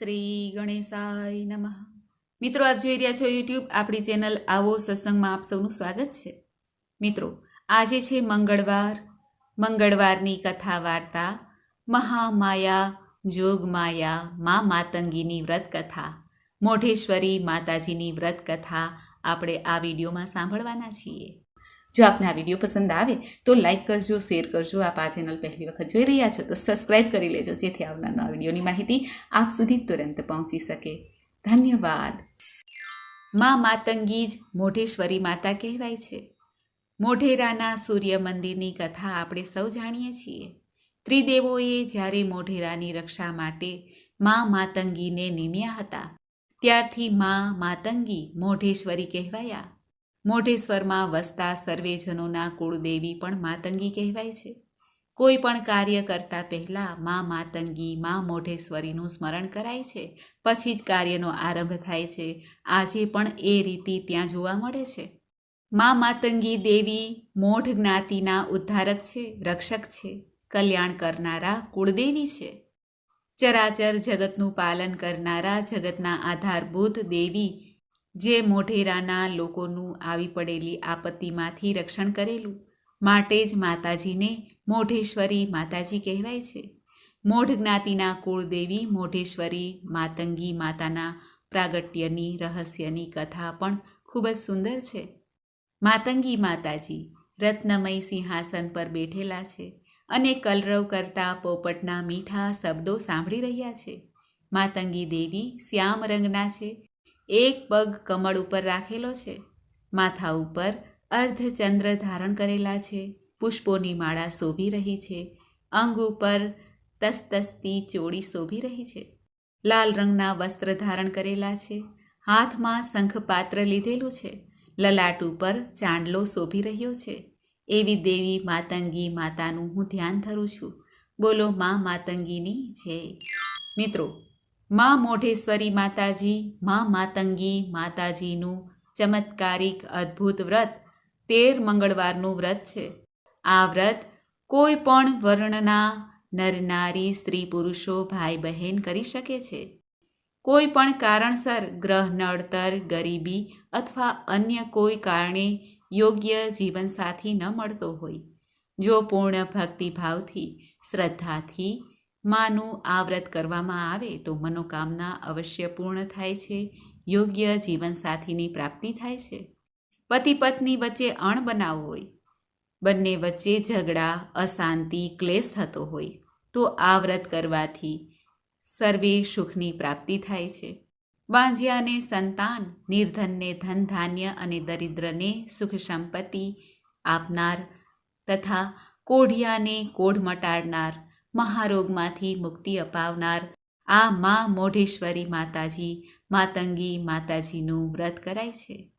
શ્રી ગણેશાય નમઃ. મિત્રો, આપ જોઈ રહ્યા છો યુટ્યુબ આપણી ચેનલ આવો સત્સંગમાં આપ સૌનું સ્વાગત છે. મિત્રો, આજે છે મંગળવાર. મંગળવારની કથા વાર્તા મહામાયા, જોગમાયા, મા માતંગીની વ્રત કથા મોઢેશ્વરી માતાજીની વ્રત કથા આપણે આ વિડીયોમાં સાંભળવાના છીએ. જો આપને આ વીડિયો પસંદ આવે તો લાઈક કરજો શેર કરજો. આપ આ ચેનલ પહેલી વખત જોઈ રહ્યા છો તો સબસ્ક્રાઈબ કરી લેજો જેથી આવનાર આ વિડીયોની માહિતી આપ સુધી તુરંત પહોંચી શકે. ધન્યવાદ. મા માતંગી જ મોઢેશ્વરી માતા કહેવાય છે. મોઢેરાના સૂર્ય મંદિરની કથા આપણે સૌ જાણીએ છીએ. ત્રિદેવોએ જ્યારે મોઢેરાની રક્ષા માટે મા માતંગીને નિમ્યા હતા, ત્યારથી મા માતંગી મોઢેશ્વરી કહેવાયા. મોઢેશ્વરમાં વસતા સર્વેજનોના કુળદેવી પણ માતંગી કહેવાય છે. કોઈ પણ કાર્ય કરતા પહેલાં મા માતંગી, મા મોઢેશ્વરીનું સ્મરણ કરાય છે. પછી જ કાર્યનો આરંભ થાય છે. આજે પણ એ રીતિ ત્યાં જોવા મળે છે. મા માતંગી દેવી મોઢ જ્ઞાતિના ઉદ્ધારક છે, રક્ષક છે, કલ્યાણ કરનારા કુળદેવી છે. ચરાચર જગતનું પાલન કરનારા જગતના આધારભૂત દેવી જે મોઢેરાના લોકોનું આવી પડેલી આપત્તિમાંથી રક્ષણ કરેલું. માટે જ માતાજીને મોઢેશ્વરી માતાજી કહેવાય છે. મોઢ જ્ઞાતિના કુળદેવી મોઢેશ્વરી માતંગી માતાના પ્રાગટ્યની રહસ્યની કથા પણ ખૂબ જ સુંદર છે. માતંગી માતાજી રત્નમય સિંહાસન પર બેઠેલા છે અને કલરવ કરતા પોપટના મીઠા શબ્દો સાંભળી રહ્યા છે. માતંગી દેવી શ્યામ રંગના છે એક પગ કમળ ઉપર રાખેલો છે. માથા ઉપર અર્ધચંદ્ર ધારણ કરેલા છે. પુષ્પોની માળા શોભી રહી છે. અંગ ઉપર તસ્તસ્તી ચોળી શોભી રહી છે. લાલ રંગના વસ્ત્ર ધારણ કરેલા છે. હાથમાં શંખપાત્ર લીધેલું છે. લલાટ ઉપર ચાંદલો શોભી રહ્યો છે. એવી દેવી માતંગી માતાનું હું ધ્યાન ધરું છું. બોલો મા માતંગીની જય. મિત્રો મા મોઢેશ્વરી માતાજી, મા માતંગી માતાજીનું ચમત્કારિક અદ્ભુત વ્રત તેર મંગળવારનું વ્રત છે. આ વ્રત કોઈ પણ વર્ણના નર નારી, સ્ત્રી પુરુષો, ભાઈ બહેન કરી શકે છે. કોઈ પણ કારણસર ગ્રહ નડતર, ગરીબી અથવા અન્ય કોઈ કારણે યોગ્ય જીવનસાથી ન મળતો હોય. જો પૂર્ણ ભક્તિભાવથી, શ્રદ્ધાથી માનું આ વ્રત કરવામાં આવે તો મનોકામના અવશ્ય પૂર્ણ થાય છે, યોગ્ય જીવનસાથીની પ્રાપ્તિ થાય છે. પતિ પત્ની વચ્ચે અણબનાવ હોય, બંને વચ્ચે ઝઘડા, અશાંતિ, ક્લેશ થતો હોય, તો આ વ્રત કરવાથી સર્વે સુખની પ્રાપ્તિ થાય છે. વાંજ્યાને સંતાન, નિર્ધનને ધન ધાન્ય અને દરિદ્રને સુખ સંપત્તિ આપનાર તથા કોઢિયાને કોઢ મટાડનાર મહારોગમાંથી મુક્તિ અપાવનાર આ મા મોઢેશ્વરી માતાજી, માતંગી માતાજીનું વ્રત કરાય છે.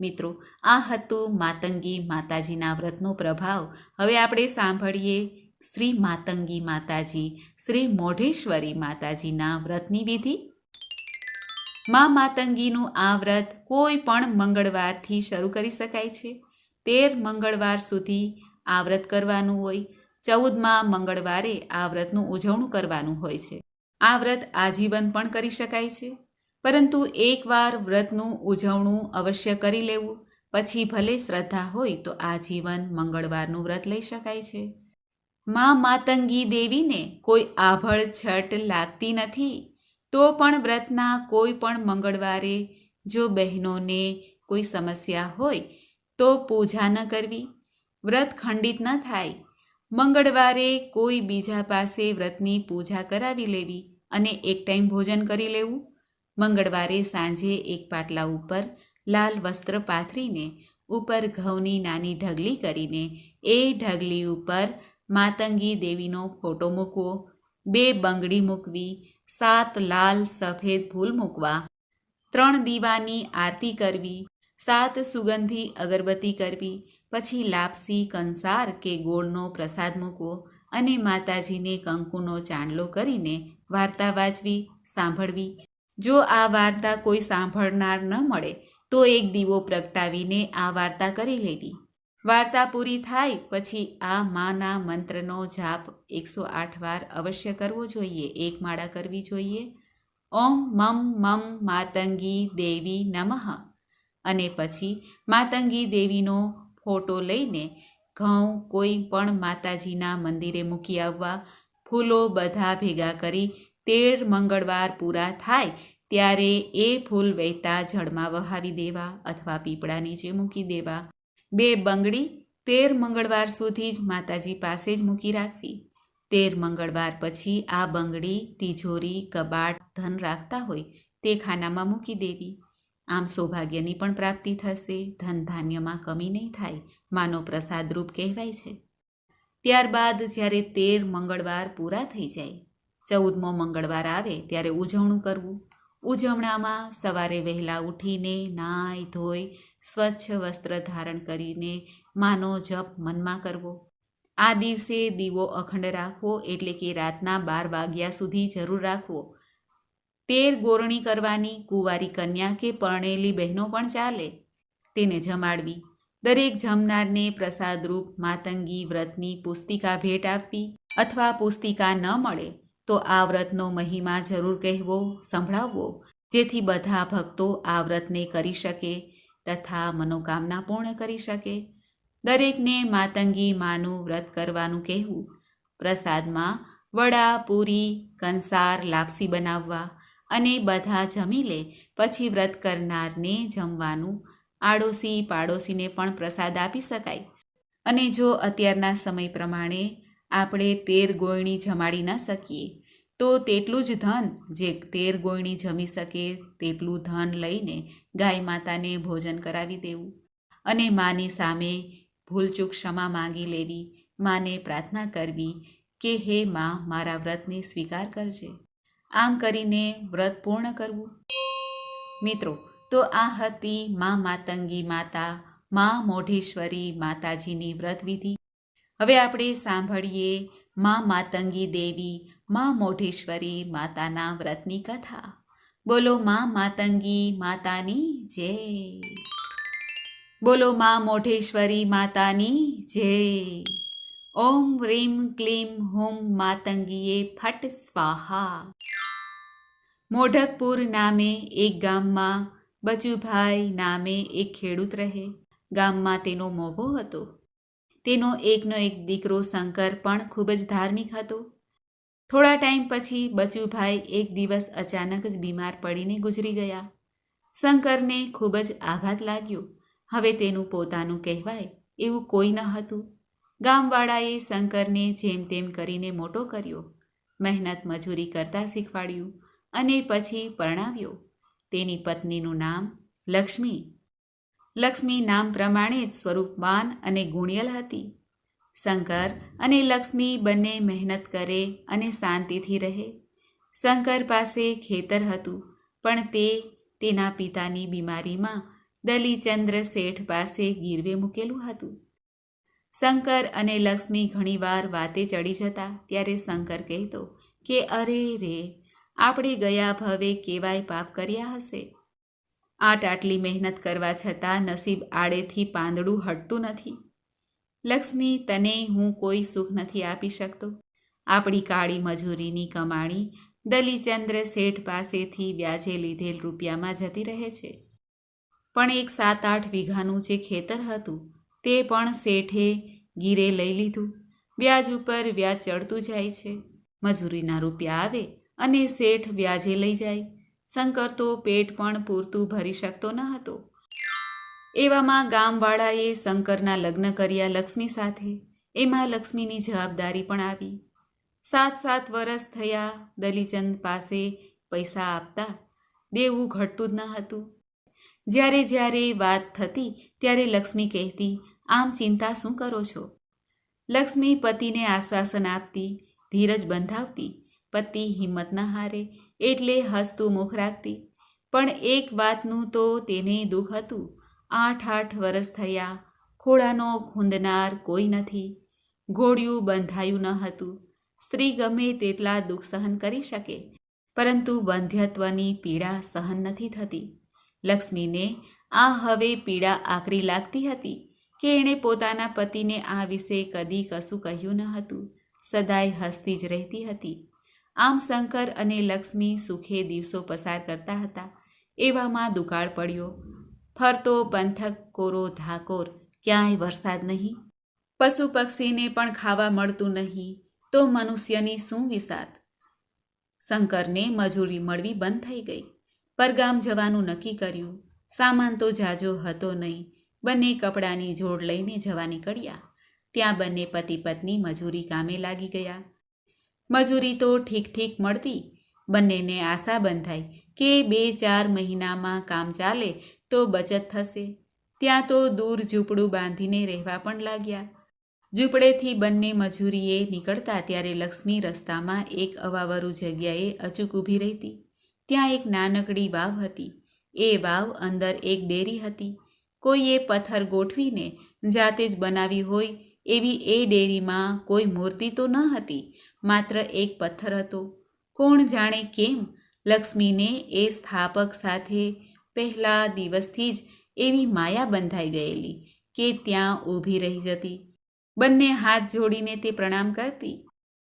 મિત્રો, આ હતું માતંગી માતાજીના વ્રતનો પ્રભાવ. હવે આપણે સાંભળીએ શ્રી માતંગી માતાજી, શ્રી મોઢેશ્વરી માતાજીના વ્રતની વિધિ. મા માતંગીનું આ વ્રત કોઈ પણ મંગળવારથી શરૂ કરી શકાય છે. તેર મંગળવાર સુધી આ વ્રત કરવાનું હોય. ચૌદમાં મંગળવારે આ વ્રતનું ઉજવણું કરવાનું હોય છે. આ વ્રત આજીવન પણ કરી શકાય છે. પરંતુ એકવાર વ્રતનું ઉજવણું અવશ્ય કરી લેવું, પછી ભલે શ્રદ્ધા હોય તો આજીવન મંગળવારનું વ્રત લઈ શકાય છે. મા માતંગી દેવીને કોઈ આભળ છટ લાગતી નથી, તો પણ વ્રતના કોઈ પણ મંગળવારે જો બહેનોને કોઈ સમસ્યા હોય તો પૂજા ન કરવી. વ્રત ખંડિત ન થાય મંગળવારે કોઈ બીજા પાસે વ્રતની પૂજા કરાવી લેવી અને એક ટાઈમ ભોજન કરી લેવું. મંગળવારે સાંજે એક પાટલા ઉપર લાલ વસ્ત્ર પાથરીને ઉપર ઘઉંની નાની ઢગલી કરીને એ ઢગલી ઉપર માતંગી દેવીનો ફોટો મૂકવો. બે બંગડી મૂકવી, સાત લાલ સફેદ ફૂલ મૂકવા, ત્રણ દીવાની આરતી કરવી, સાત સુગંધી અગરબત્તી કરવી પછી લાપસી, કંસાર કે ગોળનો પ્રસાદ મૂકવો અને માતાજીને કંકુનો ચાંદલો કરીને વાર્તા વાંચવી, સાંભળવી. જો આ વાર્તા કોઈ સાંભળનાર ન મળે, તો એક દીવો પ્રગટાવીને આ વાર્તા કરી લેવી. વાર્તા પૂરી થાય પછી આ માના મંત્રનો જાપ એકસો આઠ વાર અવશ્ય કરવો જોઈએ, એક માળા કરવી જોઈએ. ઓમ મમ મમ માતંગી દેવી નમઃ. અને પછી માતંગી દેવીનો ફોટો લઈને ઘઉં કોઈ પણ માતાજીના મંદિરે મૂકી આવવા, ફૂલો બધા ભેગા કરી તેર મંગળવાર પૂરા થાય ત્યારે એ ફૂલ વહેતા જળમાં વહાવી દેવા અથવા પીપળા નીચે મૂકી દેવા. બે બંગડી તેર મંગળવાર સુધી જ માતાજી પાસે જ મૂકી રાખવી. તેર મંગળવાર પછી આ બંગડી, તિજોરી, કબાટ, ધન રાખતા હોય તે ખાનામાં મૂકી દેવી. આમ સૌભાગ્યની પણ પ્રાપ્તિ થશે, ધન ધાન્યમાં કમી નહીં થાય, માનો પ્રસાદરૂપ કહેવાય છે. ત્યારબાદ જ્યારે તેર મંગળવાર પૂરા થઈ જાય, ચૌદમો મંગળવાર આવે ત્યારે ઉજવણું કરવું. ઉજવણામાં સવારે વહેલા ઉઠીને નાય ધોઈ સ્વચ્છ વસ્ત્ર ધારણ કરીને માનો જપ મનમાં કરવો. આ દિવસે દીવો અખંડ રાખવો એટલે કે રાતના બાર વાગ્યા સુધી જરૂર રાખવો. તેર ગોરણી કરવાની કુંવારી કન્યા કે પરણેલી બહેનો પણ ચાલે. તેને જમાડવી. દરેક જમનારને પ્રસાદરૂપ માતંગી વ્રતની પુસ્તિકા ભેટ આપવી અથવા પુસ્તિકા ન મળે તો આ વ્રતનો મહિમા જરૂર કહેવો, સંભળાવવો, જેથી બધા ભક્તો આ વ્રતને કરી શકે તથા મનોકામના પૂર્ણ કરી શકે. દરેકને માતંગી માનું વ્રત કરવાનું કહેવું. પ્રસાદમાં વડા, પૂરી, કંસાર, લાપસી બનાવવા અને બધા જમી લે. પછી વ્રત કરનારને જમવાનું આડોશી પાડોશીને પણ પ્રસાદ આપી શકાય. અને જો અત્યારના સમય પ્રમાણે આપણે તેર ગોયણી જમાડી ન શકીએ, તો તેટલું જ ધન જે તેર ગોયણી જમી શકે તેટલું ધન લઈને ગાય માતાને ભોજન કરાવી દેવું. અને માની સામે ભૂલચૂક ક્ષમા માંગી લેવી. માને પ્રાર્થના કરવી કે હે માં, મારા વ્રતને સ્વીકાર કરજે. આમ કરીને વ્રત પૂર્ણ કરવું. મિત્રો, તો આ હતી મા માતંગી માતા, મા મોઢેશ્વરી માતાજીની વ્રતવિધિ હવે આપણે સાંભળીએ મા માતંગી દેવી, મા મોઢેશ્વરી માતાના વ્રતની કથા. બોલો મા માતંગી માતાની જય. બોલો મા મોઢેશ્વરી માતાની જય. ઓમ રીમ ક્લીમ હુમ માતંગીએ ફટ સ્વાહા મોઢકપુર નામે એક ગામમાં બચુભાઈ નામે એક ખેડૂત રહે ગામમાં તેનો મોભો હતો તેનો એકનો એક દીકરો શંકર પણ ખૂબ જ ધાર્મિક હતો થોડા ટાઈમ પછી બચુભાઈ એક દિવસ અચાનક જ બીમાર પડીને ગુજરી ગયા શંકરને ખૂબ જ આઘાત લાગ્યો હવે તેનું પોતાનું કહેવાય એવું કોઈ ન હતું ગામવાળાએ શંકરને જેમ તેમ કરીને મોટો કર્યો. મહેનત મજૂરી કરતા શીખવાડ્યું અને પછી પરણાવ્યો. તેની પત્નીનું નામ લક્ષ્મી. લક્ષ્મી નામ પ્રમાણે જ સ્વરૂપવાન અને ગુણિયલ હતી. શંકર અને લક્ષ્મી બંને મહેનત કરે અને શાંતિથી રહે. શંકર પાસે ખેતર હતું, પણ તે તેના પિતાની બીમારીમાં દલીચંદ્ર શેઠ પાસે ગીરવે મૂકેલું હતું. શંકર અને લક્ષ્મી ઘણીવાર વાતે ચડી જતા, ત્યારે શંકર કહેતો, કે અરે રે, આપણે ગયા ભવે કેવાય પાપ કર્યા હશે? આટ આટલી મહેનત કરવા છતાં નસીબ આડેથી પાંદડું હટતું નથી. લક્ષ્મી, તને હું કોઈ સુખ નથી આપી શકતો. આપણી કાળી મજૂરીની કમાણી દલીચંદ્ર શેઠ પાસેથી વ્યાજે લીધેલ રૂપિયામાં જતી રહે છે. પણ એક સાત આઠ વીઘાનું જે ખેતર હતું તે પણ શેઠે ગીરે લઈ લીધું. વ્યાજ ઉપર વ્યાજ ચડતું જાય છે. મજૂરીના રૂપિયા આવે અને શેઠ વ્યાજે લઈ જાય. શંકર તો પેટ પણ પૂરતું ભરી શકતો ન હતો. એવામાં ગામવાળાએ શંકરના લગ્ન કર્યા લક્ષ્મી સાથે. એમાં લક્ષ્મીની જવાબદારી પણ આવી. સાત સાત વરસ થયા દલીચંદ પાસે પૈસા આપતા દેવું ઘટતું જ ન હતું. જ્યારે જ્યારે વાત થતી ત્યારે લક્ષ્મી કહેતી આમ ચિંતા શું કરો છો? લક્ષ્મી પતિને આશ્વાસન આપતી, ધીરજ બંધાવતી, પતિ હિંમત ન હારે, એટલે હસતું મુખ રાખતી. પણ એક વાતનું તો તેને દુઃખ હતું. આઠ આઠ વરસ થયા, ખોળાનો ખૂંદનાર કોઈ નથી. ઘોડિયું બંધાયું ન હતું. સ્ત્રી ગમે તેટલા દુઃખ સહન કરી શકે, પરંતુ વંધ્યત્વની પીડા સહન નથી થતી. લક્ષ્મીને આ હવે પીડા આકરી લાગતી હતી. કે એણે પોતાના પતિને આ વિશે કદી કશું કહ્યું ન હતું. સદાય હસતી જ રહેતી હતી. આમ શંકર અને લક્ષ્મી સુખે દિવસો પસાર કરતા હતા. એવામાં દુકાળ પડ્યો. ફરતો પંથક કોરો ધાકોર, ક્યાંય વરસાદ નહીં. પશુ પક્ષીને પણ ખાવા મળતું નહીં. તો મનુષ્યની શું વિસાત શંકરને મજૂરી મળવી બંધ થઈ ગઈ. પરગામ જવાનું નક્કી કર્યું. સામાન તો જાજો હતો નહીં. બંને કપડાની જોડ લઈને જવા નીકળ્યા ત્યાં બંને પતિ પત્ની મજૂરી કામે લાગી ગયા. મજૂરી તો ઠીક ઠીક મળતી. બંનેને આશા બંધાઈ કે બે ચાર મહિનામાં કામ ચાલે તો બચત થશે. ત્યાં તો દૂર ઝૂંપડું બાંધીને રહેવા પણ લાગ્યા. ઝૂંપડેથી બંને મજૂરીએ નીકળતા ત્યારે લક્ષ્મી રસ્તામાં એક અવાવરું જગ્યાએ અચૂક ઊભી રહેતી. ત્યાં એક નાનકડી વાવ હતી. એ વાવ અંદર એક ડેરી હતી. કોઈએ પથ્થર ગોઠવીને જાતે જ બનાવી હોય એવી એ ડેરીમાં કોઈ મૂર્તિ તો ન હતી, માત્ર એક પથ્થર હતો. કોણ જાણે કેમ લક્ષ્મીને એ સ્થાપક સાથે પહેલા દિવસથી જ એવી માયા બંધાઈ ગયેલી કે ત્યાં ઊભી રહી જતી. બંને હાથ જોડીને તે પ્રણામ કરતી.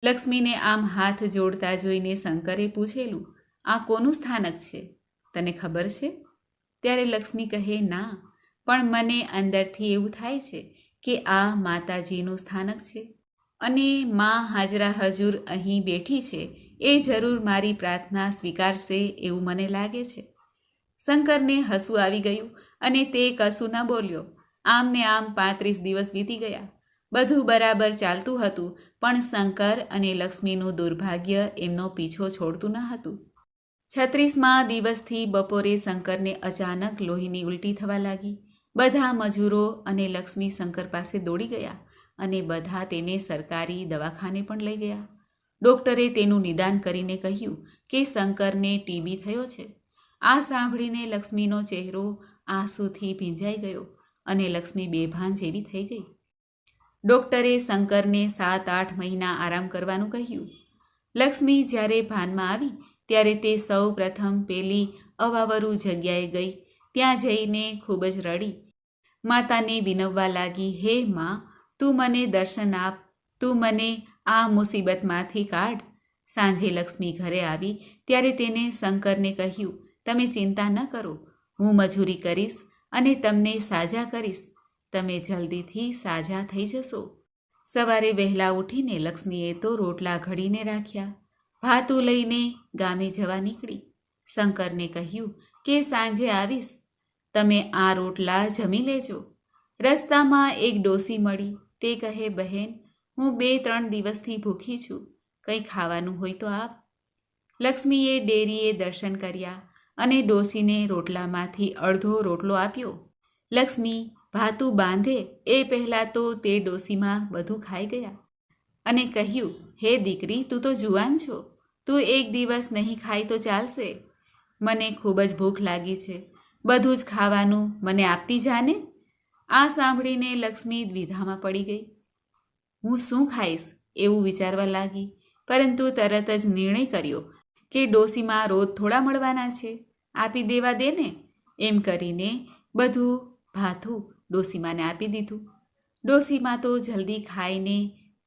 લક્ષ્મીને આમ હાથ જોડતા જોઈને શંકરે પૂછેલું, આ કોનું સ્થાનક છે? તને ખબર છે? ત્યારે લક્ષ્મી કહે, ના પણ મને અંદરથી એવું થાય છે કે આ માતાજીનું સ્થાનક છે. અને મા હાજરા હજુર અહીં બેઠી છે એ જરૂર મારી પ્રાર્થના સ્વીકારશે એવું મને લાગે છે. શંકરને હસું આવી ગયું અને તે કશું ન બોલ્યો. આમ ને આમ પાંત્રીસ દિવસ વીતી ગયા. બધું બરાબર ચાલતું હતું, પણ શંકર અને લક્ષ્મીનું દુર્ભાગ્ય એમનો પીછો છોડતું ન હતું. છત્રીસમાં દિવસથી બપોરે શંકરને અચાનક લોહીની ઉલટી થવા લાગી. બધા મજૂરો અને લક્ષ્મી શંકર પાસે દોડી ગયા અને બધા તેને સરકારી દવાખાને પણ લઈ ગયા. ડૉક્ટરે તેનું નિદાન કરીને કહ્યું કે શંકરને ટીબી થયો છે. આ સાંભળીને લક્ષ્મીનો ચહેરો આંસુથી ભીંજાઈ ગયો અને લક્ષ્મી બેભાન જેવી થઈ ગઈ. ડૉક્ટરે શંકરને સાત આઠ મહિના આરામ કરવાનું કહ્યું. લક્ષ્મી જ્યારે ભાનમાં આવી ત્યારે તે સૌ પ્રથમ પેલી અવાવરું જગ્યાએ ગઈ. ત્યાં જઈને ખૂબ જ રડી માતાને વિનવવા લાગી, હે માં, તું મને દર્શન આપ, તું મને આ મુસીબતમાંથી કાઢ. સાંજે લક્ષ્મી ઘરે આવી, ત્યારે તેને શંકરને કહ્યું, તમે ચિંતા ન કરો, હું મજૂરી કરીશ અને તમને સાજા કરીશ. તમે જલ્દીથી સાજા થઈ જશો. સવારે વહેલા ઉઠીને લક્ષ્મીએ તો રોટલા ઘડીને રાખ્યા, ભાતું લઈને ગામે જવા નીકળી. શંકરને કહ્યું, કે સાંજે આવીશ? તમે આ રોટલા જમી લેજો. રસ્તામાં એક ડોસી મળી. તે કહે, બહેન, હું બે ત્રણ દિવસથી ભૂખી છું. કંઈ ખાવાનું હોય તો આપ. લક્ષ્મીએ ડેરીએ દર્શન કર્યા અને ડોસીને રોટલામાંથી અડધો રોટલો આપ્યો. લક્ષ્મી ભાતું બાંધે એ પહેલાં તો તે ડોસીમાં બધું ખાઈ ગયા અને કહ્યું, હે દીકરી, તું તો જુવાન છો. તું એક દિવસ નહીં ખાય તો ચાલશે. મને ખૂબ જ ભૂખ લાગી છે. બધું જ ખાવાનું મને આપતી જાને? આ સાંભળીને લક્ષ્મી દ્વિધામાં પડી ગઈ. હું શું ખાઈશ એવું વિચારવા લાગી, પરંતુ તરત જ નિર્ણય કર્યો કે ડોસીમાં રોજ થોડા મળવાના છે. આપી દેવા દે ને. એમ કરીને બધું ભાથું ડોસીમાને આપી દીધું. ડોસીમાં તો જલ્દી ખાઈને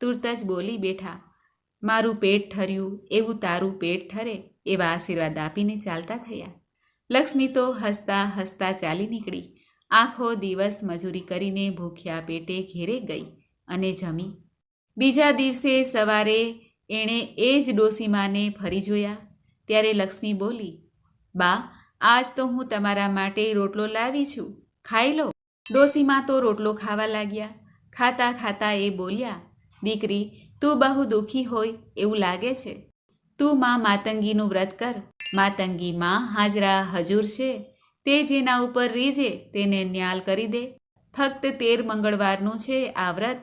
તુરત જ બોલી બેઠા, મારું પેટ ઠર્યું, એવું તારું પેટ ઠરે, એવા આશીર્વાદ આપીને ચાલતા થયા. લક્ષ્મી તો હસતા હસતા ચાલી નીકળી. આખો દિવસ મજૂરી કરીને ભૂખ્યા પેટે ઘેરે ગઈ અને જમી. બીજા દિવસે સવારે એણે એ જ ડોસીમાને ફરી જોયા. ત્યારે લક્ષ્મી બોલી, બા, આજ તો હું તમારા માટે રોટલો લાવી છું. ખાઈ લો. ડોસીમાં તો રોટલો ખાવા લાગ્યા. ખાતા ખાતા એ બોલ્યા, દીકરી, તું બહુ દુઃખી હોય એવું લાગે છે. તું માં માતંગીનું વ્રત કર. માતંગી માં હાજરા હજુર છે. તે જેના ઉપર રીજે તેને ન્યાલ કરી દે. ફક્ત તેર મંગળવારનું છે આ વ્રત.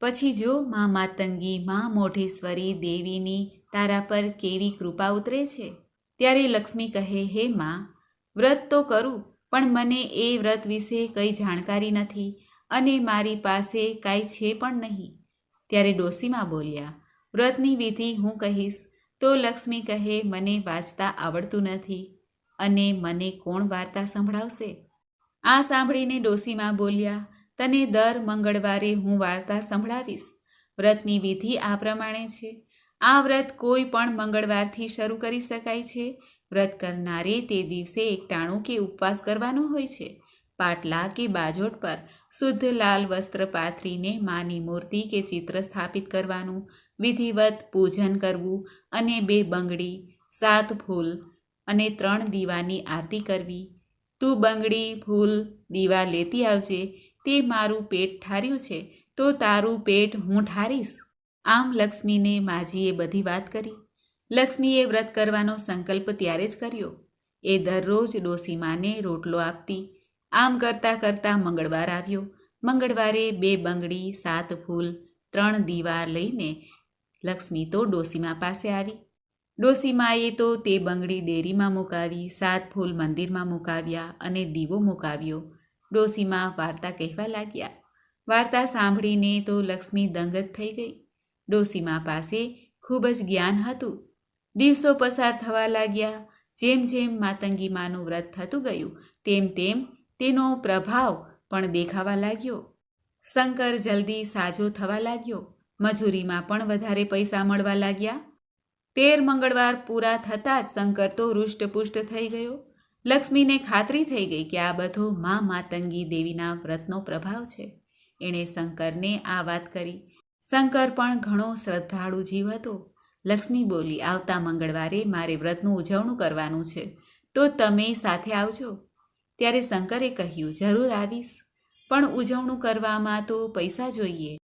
પછી જો મા માતંગી મા મોઢેશ્વરી દેવીની તારા પર કેવી કૃપા ઉતરે છે? ત્યારે લક્ષ્મી કહે, હે માં, વ્રત તો કરું, પણ મને એ વ્રત વિશે કંઈ જાણકારી નથી અને મારી પાસે કાંઈ છે પણ નહીં. ત્યારે ડોસીમાં બોલ્યા, વ્રતની વિધિ હું કહીશ તો લક્ષ્મી કહે, મને વાંચતા આવડતું નથી અને મને કોણ વાર્તા સંભળાવશે? આ સાંભળીને ડોસીમાં બોલ્યા, તને દર મંગળવારે હું વાર્તા સંભળાવીશ. વ્રતની વિધિ આ પ્રમાણે છે. આ વ્રત કોઈ પણ મંગળવારથી શરૂ કરી શકાય છે. વ્રત કરનારે તે દિવસે એકટાણું કે ઉપવાસ કરવાનો હોય છે. પાટલા કે બાજોટ પર શુદ્ધ લાલ વસ્ત્ર પાથરીને માની મૂર્તિ કે ચિત્ર સ્થાપિત કરવાનું, વિધિવત પૂજન કરવું અને બે બંગડી, સાત ફૂલ અને ત્રણ દીવાની આરતી કરવી. તું બંગડી, ફૂલ, દીવા લેતી આવજે, તે મારું પેટ ઠાર્યું છે, તો તારું પેટ હું ઠારીશ. આમ લક્ષ્મીને માજીએ બધી વાત કરી. લક્ષ્મીએ વ્રત કરવાનો સંકલ્પ ત્યારે જ કર્યો. એ દરરોજ ડોસીમાને રોટલો આપતી આમ કરતાં કરતાં મંગળવાર આવ્યો. મંગળવારે બે બંગડી, સાત ફૂલ, ત્રણ દીવાર લઈને લક્ષ્મી તો ડોસીમા પાસે આવી. ડોસીમાએ તો તે બંગડી ડેરીમાં મુકાવી, સાત ફૂલ મંદિરમાં મુકાવ્યા અને દીવો મુકાવ્યો. ડોસીમા વાર્તા કહેવા લાગ્યા. વાર્તા સાંભળીને તો લક્ષ્મી દંગત થઈ ગઈ. ડોસીમા પાસે ખૂબ જ જ્ઞાન હતું. દિવસો પસાર થવા લાગ્યા. જેમ જેમ માતંગી માનું વ્રત થતું ગયું, તેમ તેમ તેનો પ્રભાવ પણ દેખાવા લાગ્યો. શંકર જલ્દી સાજો થવા લાગ્યો. મજૂરીમાં પણ વધારે પૈસા મળવા લાગ્યા. તેર મંગળવાર પૂરા થતાં જ શંકર તો રૂષ્ટપુષ્ટ થઈ ગયો. લક્ષ્મીને ખાતરી થઈ ગઈ કે આ બધો મા માતંગી દેવીના વ્રતનો પ્રભાવ છે. એણે શંકરને આ વાત કરી. શંકર પણ ઘણો શ્રદ્ધાળુ જીવ હતો. લક્ષ્મી બોલી, આવતા મંગળવારે મારે વ્રતનું ઉજવણું કરવાનું છે. તો તમે સાથે આવજો. ત્યારે શંકરે કહ્યું, જરૂર આવીશ. પણ ઉજવણું કરવામાં તો પૈસા જોઈએ.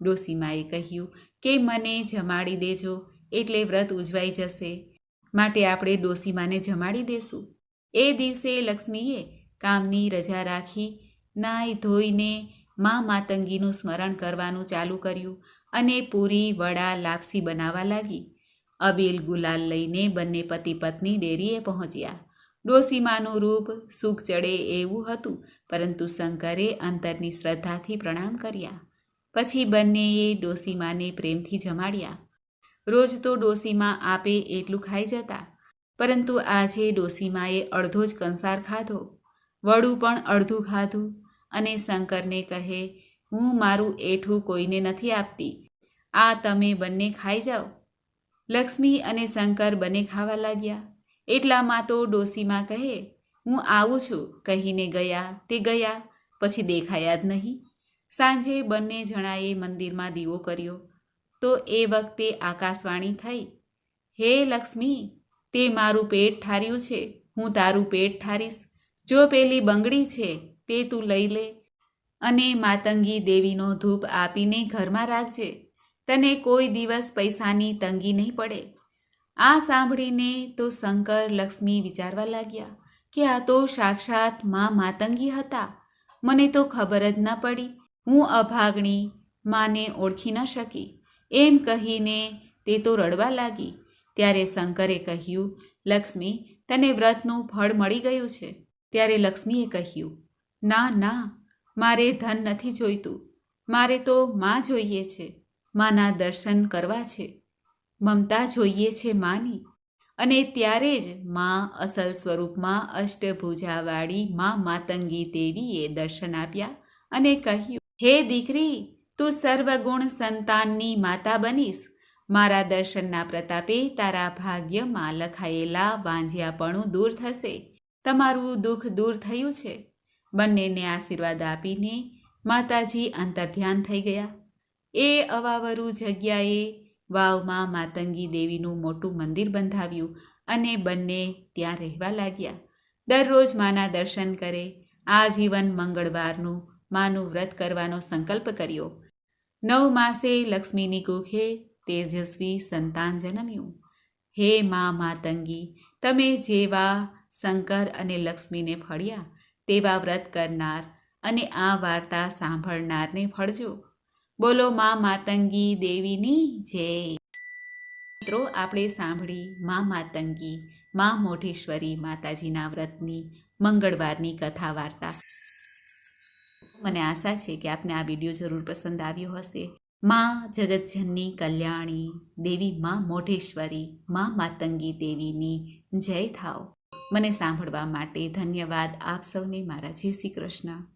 ડોસીમાએ કહ્યું, કે મને જમાડી દેજો, એટલે વ્રત ઉજવાઈ જશે. માટે આપણે ડોસીમાને જમાડી દેશું. એ દિવસે લક્ષ્મીએ કામની રજા રાખી, નાઈ ધોઈને મા માતંગીનું સ્મરણ કરવાનું ચાલુ કર્યું અને પૂરી વડા લાપસી બનાવવા લાગી. અબીલ ગુલાલ લઈને બંને પતિ પત્ની ડેરીએ પહોંચ્યા. ડોસીમાનું રૂપ સુખ ચડે એવું હતું, પરંતુ શંકરે અંતરની શ્રદ્ધાથી પ્રણામ કર્યા. પછી બંનેએ ડોસીમાને પ્રેમથી જમાડ્યા. રોજ તો ડોસીમા આપે એટલું ખાઈ જતા, પરંતુ આજે ડોસીમાએ અડધો જ કંસાર ખાધો. વડું પણ અડધું ખાધું અને શંકરને કહે, હું મારું એઠું કોઈને નથી આપતી. આ તમે બંને ખાઈ જાઓ. લક્ષ્મી અને શંકર બંને ખાવા લાગ્યા. એટલામાં તો ડોસીમાં કહે, હું આવું છું, કહીને ગયા, તે ગયા, પછી દેખાયા જ નહીં. સાંજે બંને જણાએ મંદિરમાં દીવો કર્યો. તો એ વખતે આકાશવાણી થઈ, હે લક્ષ્મી, તે મારું પેટ ઠાર્યું છે, હું તારું પેટ ઠારીશ. જો પેલી બંગડી છે, તે તું લઈ લે અને માતંગી દેવીનો ધૂપ આપીને ઘરમાં રાખજે. તને કોઈ દિવસ પૈસાની તંગી નહીં પડે. આ સાંભળીને તો શંકર, લક્ષ્મી વિચારવા લાગ્યા કે આ તો સાક્ષાત મા માતંગી હતા. મને તો ખબર જ ન પડી. હું અભાગણી માને ઓળખી ન શકી. એમ કહીને તે તો રડવા લાગી. ત્યારે શંકરે કહ્યું, લક્ષ્મી, તને વ્રતનું ફળ મળી ગયું છે. ત્યારે લક્ષ્મીએ કહ્યું, ના ના, મારે ધન નથી જોઈતું. મારે તો માં જોઈએ છે. માના દર્શન કરવા છે. મમતા જોઈએ છે માની. અને ત્યારે જ માં અસલ સ્વરૂપમાં અષ્ટભુજાવાળી માં માતંગી દેવીએ દર્શન આપ્યા અને કહ્યું, હે દીકરી, તું સર્વગુણ સંતાનની માતા બનીશ. મારા દર્શનના પ્રતાપે તારા ભાગ્યમાં લખાયેલા વાંજ્યાપણું દૂર થશે. તમારું દુઃખ દૂર થયું છે. બંનેને આશીર્વાદ આપીને માતાજી અંતર્ધ્યાન થઈ ગયા. એ અવાવરું જગ્યાએ વાવમાં માતંગી દેવીનું મોટું મંદિર બંધાવ્યું અને બંને ત્યાં રહેવા લાગ્યા. દરરોજ માના દર્શન કરે, આજીવન મંગળવારનું માનું વ્રત કરવાનો સંકલ્પ કર્યો. નવ માસે લક્ષ્મીની કુખે તેજસ્વી સંતાન જન્મ્યું. હે મા માતંગી, તમે જેવા શંકર અને લક્ષ્મીને ફળ્યા, તેવા વ્રત કરનાર અને આ વાર્તા સાંભળનારને ફળજો. બોલો મા માતંગી દેવીની જય. મિત્રો, આપણે સાંભળી મા માતંગી, મા મોઢેશ્વરી માતાજીના વ્રતની મંગળવારની કથા વાર્તા. મને આશા છે કે આપને આ વીડિયો જરૂર પસંદ આવ્યો હશે. મા જગતજનની કલ્યાણી, દેવી મા મોઢેશ્વરી, મા માતંગી દેવીની જય થાવ. મને સાંભળવા માટે ધન્યવાદ આપ સૌને મારા જય શ્રી કૃષ્ણ.